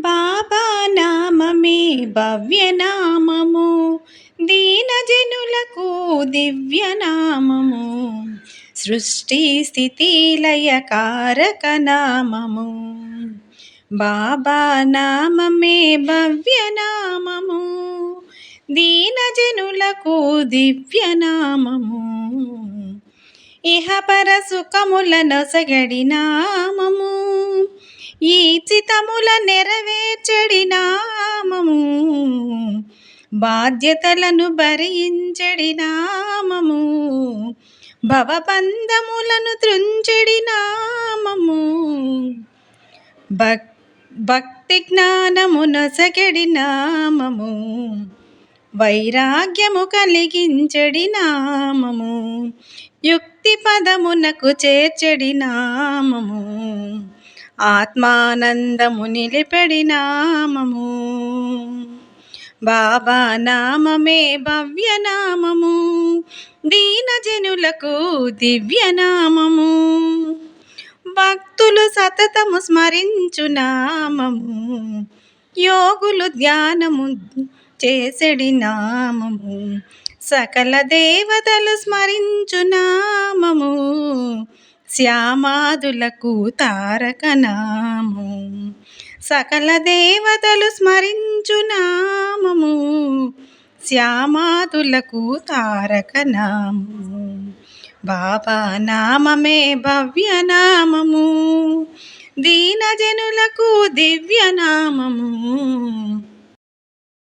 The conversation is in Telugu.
బాబా నామమే భవ్యనామము. దీనజనులకు దివ్యనామము. సృష్టి స్థితి లయకారక నామము బాబా నామమే భవ్యనామము. దీనజనులకు దివ్యనామము. ఇహపర సుఖములనొసగడి నామము. ఈ చితముల నెరవేర్చడి నామము. బాధ్యతలను భరించడి నామము. భవబంధములను త్రుంచెడి నామము. భక్ భక్తి జ్ఞానము నొసగడి నామము. వైరాగ్యము కలిగించడి నామము. యుక్తి పదమునకు చేర్చడి నామము. ఆత్మానందము నిలిపెడి నామము బాబా నామమే భవ్యనామము. దీనజనులకు దివ్యనామము. భక్తులు సతతము స్మరించు నామము యోగులు ధ్యానము చేసడి నామము సకల దేవతలు స్మరించు నామము శ్యామాదులకు తారక నామము సకల దేవతలు స్మరించు నామము. శ్యామాదులకు తారక నామము బాబా నామమే. భవ్యనామము దీనజనులకు దివ్యనామము